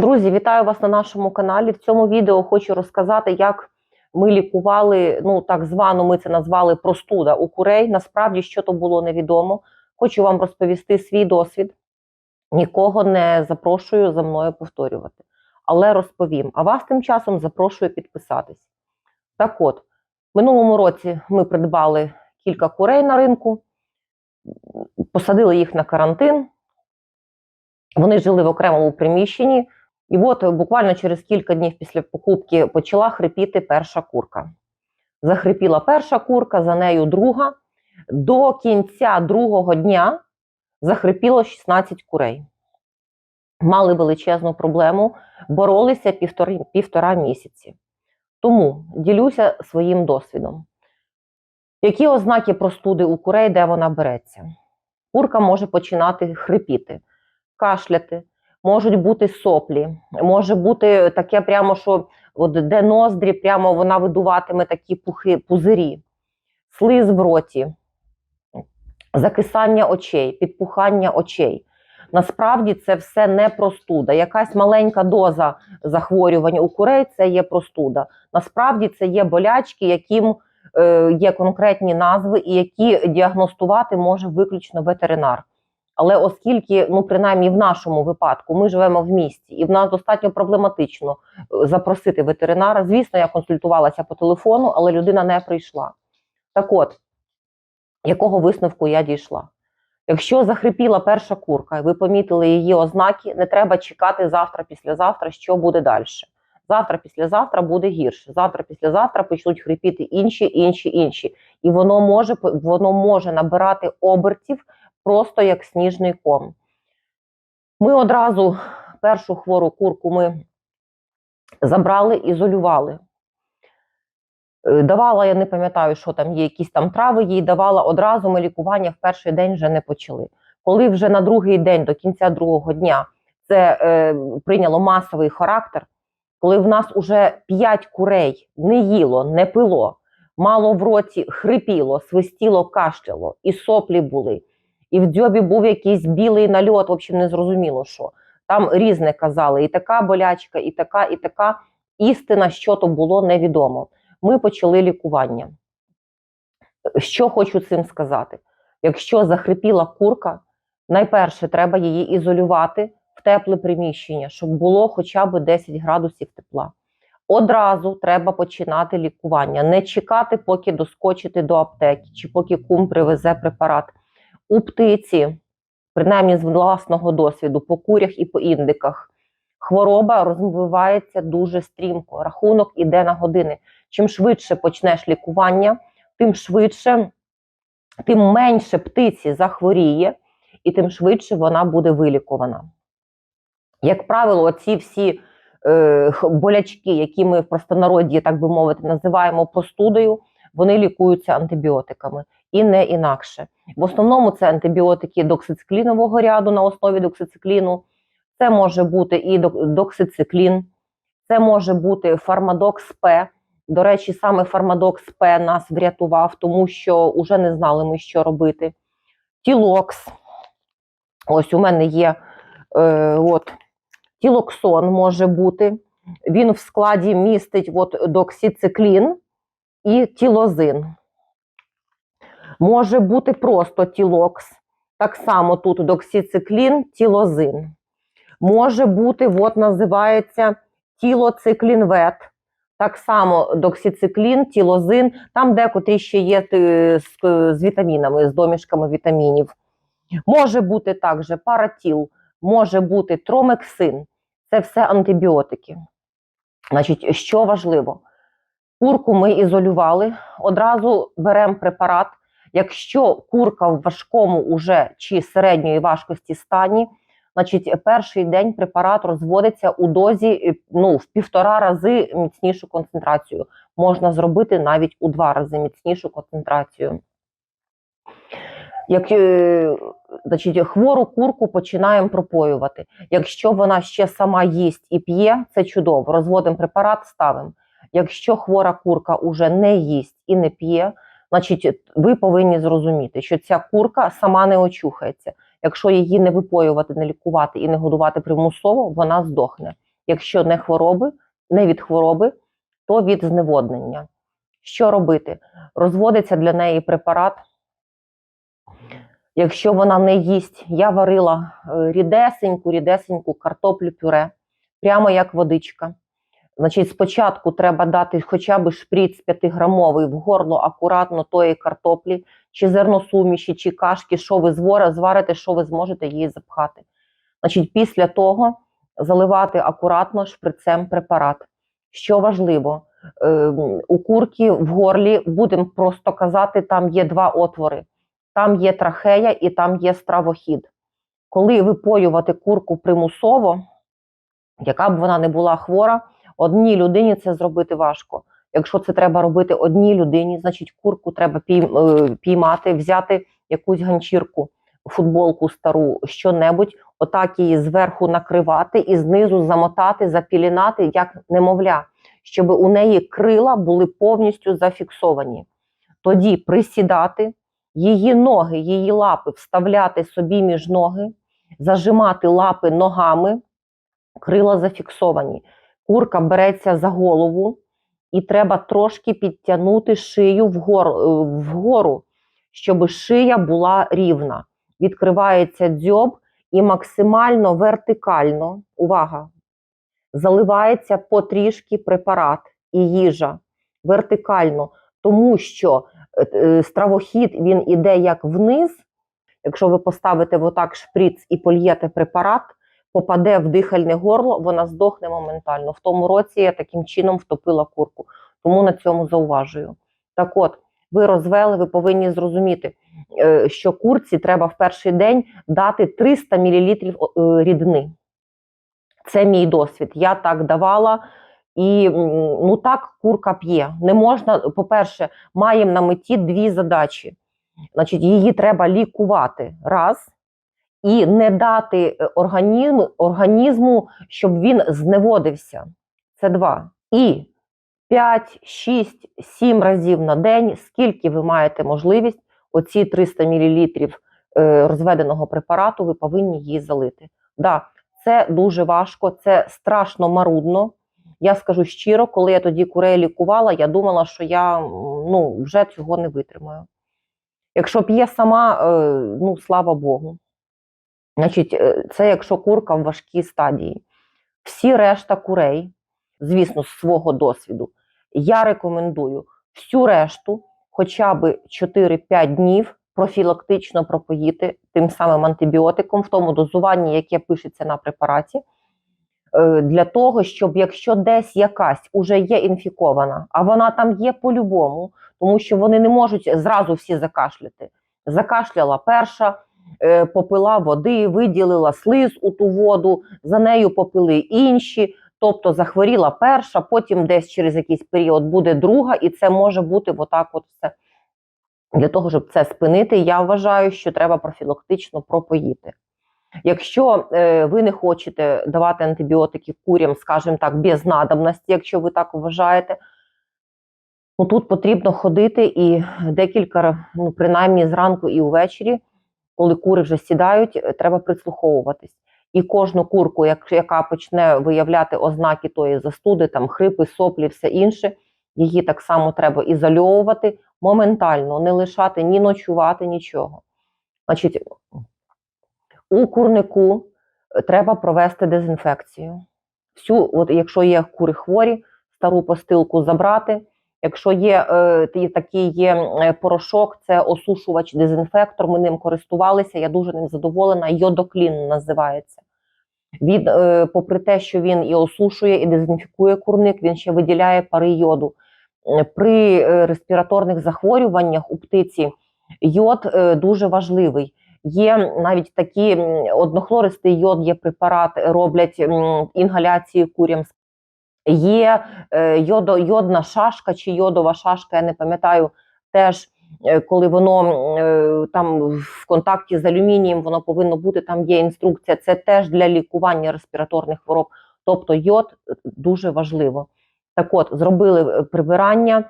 Друзі, вітаю вас на нашому каналі. В цьому відео хочу розказати, як ми лікували, ну так звану, ми це назвали простуда у курей. Насправді, що то було невідомо. Хочу вам розповісти свій досвід. Нікого не запрошую за мною повторювати, але розповім. А вас тим часом запрошую підписатись. Так от, минулому році ми придбали кілька курей на ринку, посадили їх на карантин. Вони жили в окремому приміщенні. І от буквально через кілька днів після покупки почала хрипіти перша курка. Захрипіла перша курка, за нею друга. До кінця другого дня захрипіло 16 курей. Мали величезну проблему, боролися півтори, півтора місяці. Тому ділюся своїм досвідом. Які ознаки простуди у курей, де вона береться? Курка може починати хрипіти, кашляти, можуть бути соплі, може бути таке прямо, що от де ноздрі, прямо вона видуватиме такі пухи, пузирі, слиз в роті, закисання очей, підпухання очей. Насправді це все не простуда. Якась маленька доза захворювання у курей це є простуда. Насправді це є болячки, яким е, є конкретні назви, і які діагностувати може виключно ветеринар. Але оскільки, ну принаймні в нашому випадку, ми живемо в місті, і в нас достатньо проблематично е, запросити ветеринара. Звісно, я консультувалася по телефону, але людина не прийшла. Так от, якого висновку я дійшла? Якщо захрипіла перша курка, і ви помітили її ознаки, не треба чекати завтра, післязавтра, що буде далі. Завтра, післязавтра буде гірше. Завтра, післязавтра почнуть хрипіти інші, інші, інші. І воно може воно може набирати обертів просто як сніжний ком. Ми одразу першу хвору курку ми забрали, ізолювали. Е, Давала, я не пам'ятаю, що там є, якісь там трави їй давала. Одразу ми лікування в перший день вже не почали. Коли вже на другий день, до кінця другого дня, це е, прийняло масовий характер, коли в нас уже п'ять курей не їло, не пило, мало в роті хрипіло, свистіло, кашляло, і соплі були, і в дзьобі був якийсь білий нальот, в общем, не зрозуміло що. Там різне казали, і така болячка, і така, і така. Істина, що то було, невідомо. Ми почали лікування. Що хочу цим сказати? Якщо захрипіла курка, найперше треба її ізолювати в тепле приміщення, щоб було хоча б 10 градусів тепла. Одразу треба починати лікування, не чекати, поки доскочити до аптеки, чи поки кум привезе препарат. У птиці, принаймні з власного досвіду, по курях і по індиках, хвороба розвивається дуже стрімко. Рахунок іде на години. Чим швидше почнеш лікування, тим швидше, тим менше птиці захворіє, і тим швидше вона буде вилікувана. Як правило, оці всі е, болячки, які ми в простонароді, так би мовити, називаємо простудою, вони лікуються антибіотиками і не інакше. В основному це антибіотики доксициклінового ряду на основі доксицикліну, це може бути і доксициклін, це може бути фармадокс П. До речі, саме фармадокс П нас врятував, тому що вже не знали ми, що робити. Тілокс. Ось у мене є е, от, тілоксон може бути. Він в складі містить от, доксициклін і тілозин. Може бути просто тілокс. Так само тут доксициклін, тілозин. Може бути, от називається тілоциклінвет. Так само доксициклін, тілозин, там декотрі ще є з вітамінами, з домішками вітамінів. Може бути також паратіл, може бути тромексин. Це все антибіотики. Значить, що важливо? Курку ми ізолювали, одразу беремо препарат. Якщо курка в важкому уже чи середньої важкості стані, значить перший день препарат розводиться у дозі ну, в півтора рази міцнішу концентрацію. Можна зробити навіть у два рази міцнішу концентрацію. Як е, значить, хвору курку починаємо пропоювати. Якщо вона ще сама їсть і п'є, це чудово. Розводимо препарат, ставимо. Якщо хвора курка уже не їсть і не п'є, значить ви повинні зрозуміти, що ця курка сама не очухається. Якщо її не випоювати, не лікувати і не годувати примусово, вона здохне. Якщо не хвороби, не від хвороби, то від зневоднення. Що робити? Розводиться для неї препарат. Якщо вона не їсть, я варила е, рідесеньку, рідесеньку картоплю пюре, прямо як водичка. Значить, спочатку треба дати хоча б шприц 5-грамовий в горло акуратно тої картоплі, чи зерносуміші, чи кашки, що ви зварите, що ви зможете її запхати. Значить, після того заливати акуратно шприцем препарат. Що важливо, е, у курки в горлі, будемо просто казати, там є два отвори. Там є трахея і там є стравохід. Коли випоювати курку примусово, яка б вона не була хвора, одній людині це зробити важко. Якщо це треба робити одній людині, значить курку треба е, піймати, взяти якусь ганчірку, футболку стару, що-небудь, отак її зверху накривати і знизу замотати, запілінати, як немовля, щоб у неї крила були повністю зафіксовані. Тоді присідати, її ноги, її лапи вставляти собі між ноги, зажимати лапи ногами, крила зафіксовані. Курка береться за голову, і треба трошки підтягнути шию вгору, е, щоб шия була рівна. Відкривається дзьоб і максимально вертикально, увага, заливається потрішки препарат і їжа вертикально, тому що е, е, стравохід він іде як вниз. Якщо ви поставите отак шприц і польєте препарат, попаде в дихальне горло, вона здохне моментально. В тому році я таким чином втопила курку, тому на цьому зауважую. Так от, ви розвели, ви повинні зрозуміти, е, що курці треба в перший день дати 300 мл рідини. Це мій досвід. Я так давала. І ну так курка п'є. Не можна, по-перше, маємо на меті дві задачі. Значить, її треба лікувати раз, і не дати е, організму, організму, щоб він зневодився. Це два. І 5, 6, 7 разів на день, скільки ви маєте можливість, оці 300 мл розведеного препарату, ви повинні її залити. Да, це дуже важко, це страшно марудно. Я скажу щиро, коли я тоді курей лікувала, я думала, що я ну, вже цього не витримаю. Якщо п'є сама, е, ну слава Богу. Значить, е, це якщо курка в важкій стадії. Всі решта курей, звісно, з свого досвіду, я рекомендую всю решту хоча б 4-5 днів профілактично пропоїти тим самим антибіотиком в тому дозуванні, яке пишеться на препараті, е, для того, щоб якщо десь якась уже є інфікована, а вона там є по-любому, тому що вони не можуть зразу всі закашляти. Закашляла перша, попила води, виділила слиз у ту воду, за нею попили інші. Тобто захворіла перша, потім десь через якийсь період буде друга, і це може бути отак от все. Для того, щоб це спинити, я вважаю, що треба профілактично пропоїти. Якщо е, ви не хочете давати антибіотики курям, скажімо так, без надобності, якщо ви так вважаєте, ну тут потрібно ходити і декілька, ну принаймні зранку і увечері, коли кури вже сідають, е, треба прислуховуватись. І кожну курку, яка почне виявляти ознаки тої застуди, там хрипи, соплі, все інше, її так само треба ізольовувати моментально, не лишати ні ночувати, нічого. Значить, у курнику е, треба провести дезінфекцію. Всю, от якщо є кури хворі, стару постилку забрати. Якщо є е, такий є е, порошок, це осушувач, дезінфектор. Ми ним користувалися. Я дуже ним задоволена. Йодоклін називається. Він, е, попри те, що він і осушує, і дезінфікує курник, він ще виділяє пари йоду. Е, При е, респіраторних захворюваннях у птиці йод е, дуже важливий. Є навіть такі однохлористий йод, є препарат, роблять інгаляції курям. Є е, йодо, йодна шашка чи йодова шашка, я не пам'ятаю, теж е, коли воно е, там в контакті з алюмінієм, воно повинно бути, там є інструкція. Це теж для лікування респіраторних хвороб. Тобто йод дуже важливо. Так от, зробили прибирання,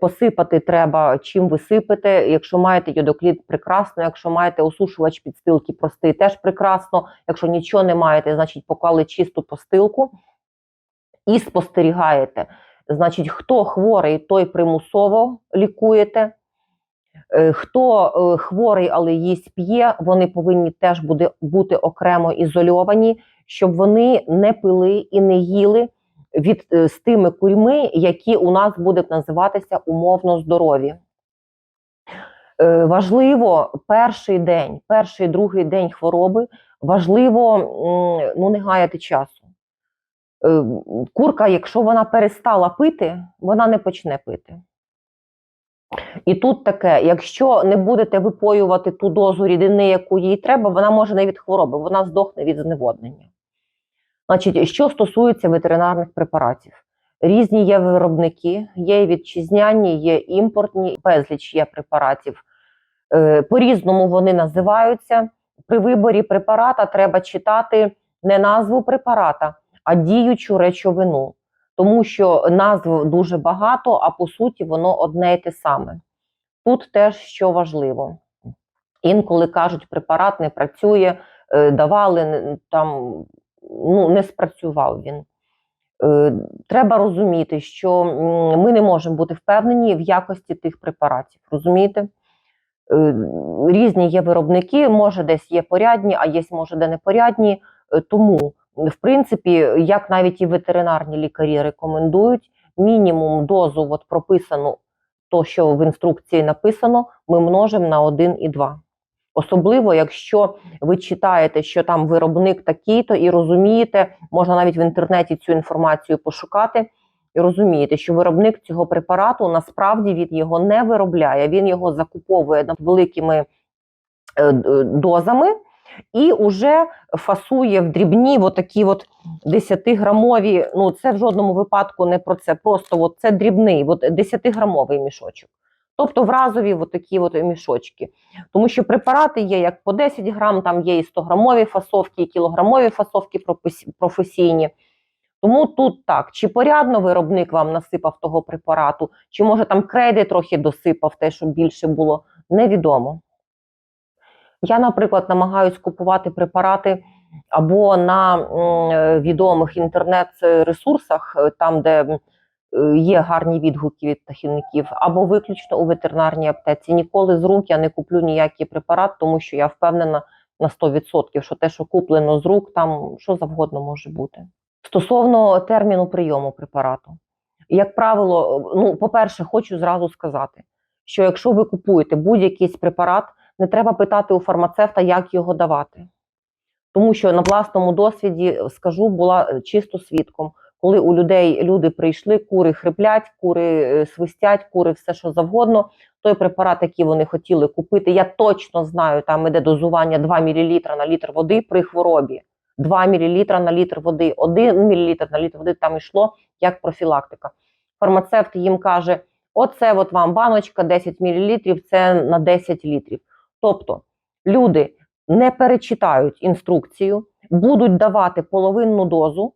посипати треба, чим ви сипете. Якщо маєте йодокліт, прекрасно. Якщо маєте осушувач підстилки простий, теж прекрасно. Якщо нічого не маєте, значить поклали чисту постилку. І спостерігаєте. Значить, хто хворий, той примусово лікуєте. Е, Хто е, хворий, але їсть п'є, вони повинні теж буде, бути окремо ізольовані, щоб вони не пили і не їли від, е, з тими курьми, які у нас будуть називатися умовно здорові. Важливо перший день, перший другий день хвороби, важливо ну, не гаяти часу. Е, Курка, якщо вона перестала пити, вона не почне пити. І тут таке: якщо не будете випоювати ту дозу рідини, яку їй треба, вона може не від хвороби, вона здохне від зневоднення. Значить, що стосується ветеринарних препаратів, різні є виробники, є вітчизняні, є імпортні, безліч є препаратів. Е, По-різному вони називаються. При виборі препарата треба читати не назву препарата, а діючу речовину, тому що назв дуже багато, а по суті воно одне й те саме. Тут теж що важливо. Інколи кажуть, препарат не працює, е, давали там, ну, не спрацював він. Е, Треба розуміти, що ми не можемо бути впевнені в якості тих препаратів. Розумієте? Е, Різні є виробники, може, десь є порядні, а є, може, де непорядні. Тому, в принципі, як навіть і ветеринарні лікарі рекомендують, мінімум дозу, от прописану, то, що в інструкції написано, ми множимо на 1 і 2. Особливо, якщо ви читаєте, що там виробник такий-то, і розумієте, можна навіть в інтернеті цю інформацію пошукати, і розумієте, що виробник цього препарату насправді він його не виробляє, він його закуповує над великими е, дозами і вже фасує в дрібні, от такі от 10-грамові. Ну це в жодному випадку не про це. Просто от це дрібний, от 10-грамовий мішочок. Тобто в разові от такі от мішочки. Тому що препарати є як по 10 грам, там є і 100-грамові фасовки, і кілограмові фасовки професійні. Тому тут так, чи порядно виробник вам насипав того препарату, чи може там крейди трохи досипав, те, щоб більше було, невідомо. Я, наприклад, намагаюсь купувати препарати або на е, відомих інтернет-ресурсах, е, там, де е, є гарні відгуки від птахівників, або виключно у ветеринарній аптеці. Ніколи з рук я не куплю ніякий препарат, тому що я впевнена на 100%, що те, що куплено з рук, там що завгодно може бути. Стосовно терміну прийому препарату, як правило, ну, по-перше, хочу зразу сказати, що якщо ви купуєте будь-який препарат, не треба питати у фармацевта, як його давати. Тому що на власному досвіді скажу, була е, чисто свідком, коли у людей люди прийшли, кури хриплять, кури е, свистять, кури все що завгодно. Той препарат, який вони хотіли купити, я точно знаю, там іде дозування 2 мл на літр води при хворобі. 2 мл на літр води, 1 мл на літр води там йшло як профілактика. Фармацевт їм каже: оце от вам баночка 10 мл, це на 10 літрів. Тобто люди не перечитають інструкцію, будуть давати половинну дозу,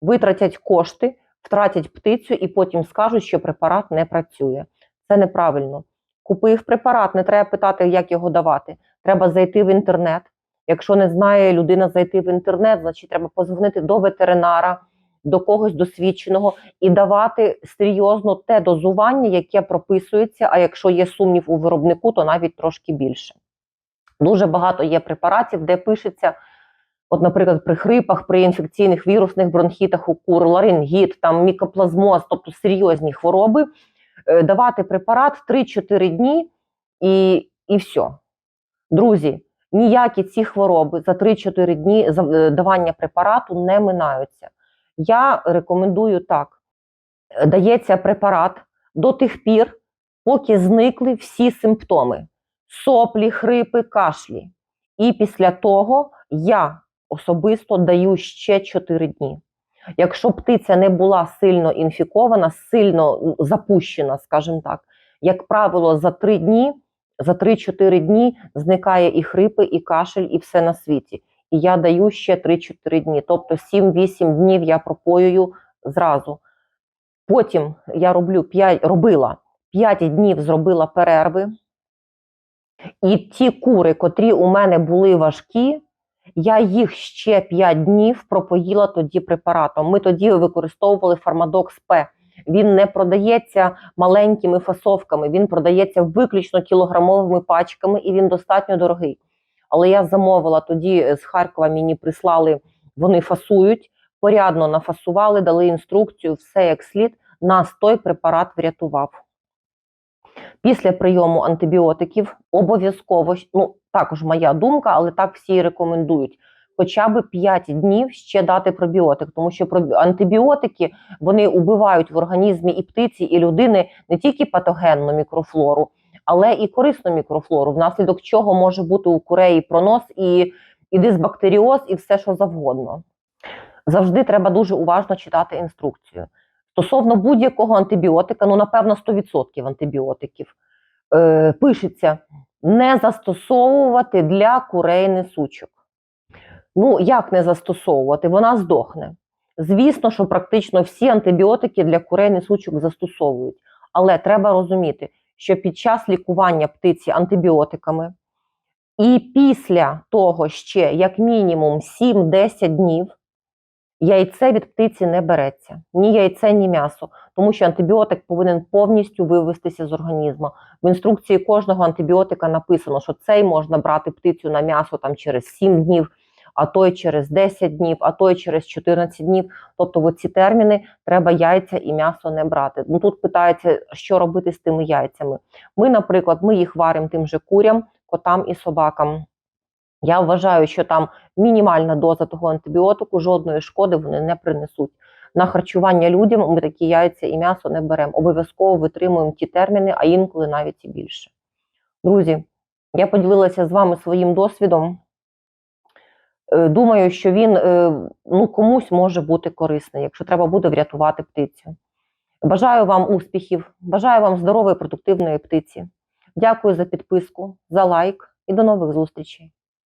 витратять кошти, втратять птицю і потім скажуть, що препарат не працює. Це неправильно. Купив препарат, не треба питати, як його давати. Треба зайти в інтернет. Якщо не знає людина зайти в інтернет, значить треба позвонити до ветеринара, до когось досвідченого і давати серйозно те дозування, яке прописується. А якщо є сумнів у виробнику, то навіть трошки більше. Дуже багато є препаратів, де пишеться, от, наприклад, при хрипах, при інфекційних вірусних бронхітах у кур, ларингіт, там мікоплазмоз, тобто серйозні хвороби, е, давати препарат 3-4 дні і, і все. Друзі, ніякі ці хвороби за 3-4 дні е, давання препарату не минаються. Я рекомендую так: Е, дається препарат до тих пір, поки зникли всі симптоми: соплі, хрипи, кашлі. І після того я особисто даю ще 4 дні. Якщо птиця не була сильно інфікована, сильно запущена, скажімо так, як правило, за 3 дні, за 3-4 дні зникає і хрипи, і кашель, і все на світі. І я даю ще 3-4 дні. Тобто 7-8 днів я пропоюю зразу. Потім я роблю 5, робила 5 днів, зробила перерви. І ті кури, котрі у мене були важкі, Я їх ще 5 днів пропоїла тоді препаратом. Ми тоді використовували Фармадокс П. Він не продається маленькими фасовками, він продається виключно кілограмовими пачками, і він достатньо дорогий. Але я замовила тоді з Харкова, мені прислали, вони фасують, порядно нафасували, дали інструкцію, все як слід. Нас той препарат врятував. Після прийому антибіотиків обов'язково, ну також моя думка, але так всі рекомендують. Хоча б 5 днів ще дати пробіотик, тому що антибіотики вони убивають в організмі і птиці, і людини не тільки патогенну мікрофлору, але і корисну мікрофлору, внаслідок чого може бути у куреї пронос і, і дисбактеріоз, і все, що завгодно. Завжди треба дуже уважно читати інструкцію. Стосовно будь-якого антибіотика, ну напевно 100% антибіотиків, е, пишеться не застосовувати для курей несучок. Ну, як не застосовувати? Вона здохне. Звісно, що практично всі антибіотики для курей несучок застосовують. Але треба розуміти, що під час лікування птиці антибіотиками і після того ще як мінімум 7-10 днів яйце від птиці не береться. Ні яйце, ні м'ясо, тому що антибіотик повинен повністю вивестися з організму. В інструкції кожного антибіотика написано, що цей можна брати птицю на м'ясо там через 7 днів, а той через 10 днів, а той через 14 днів. Тобто, в ці терміни треба яйця і м'ясо не брати. Ну тут питається, що робити з тими яйцями. Ми, наприклад, ми їх варимо тим же курям, котам і собакам. Я вважаю, що там мінімальна доза того антибіотику, жодної шкоди вони не принесуть. На харчування людям ми такі яйця і м'ясо не беремо. Обов'язково витримуємо ті терміни, а інколи навіть і більше. Друзі, я поділилася з вами своїм досвідом. Е, Думаю, що він е, ну, комусь може бути корисний, якщо треба буде врятувати птицю. Бажаю вам успіхів, бажаю вам здорової, продуктивної птиці. Дякую за підписку, за лайк і до нових зустрічей.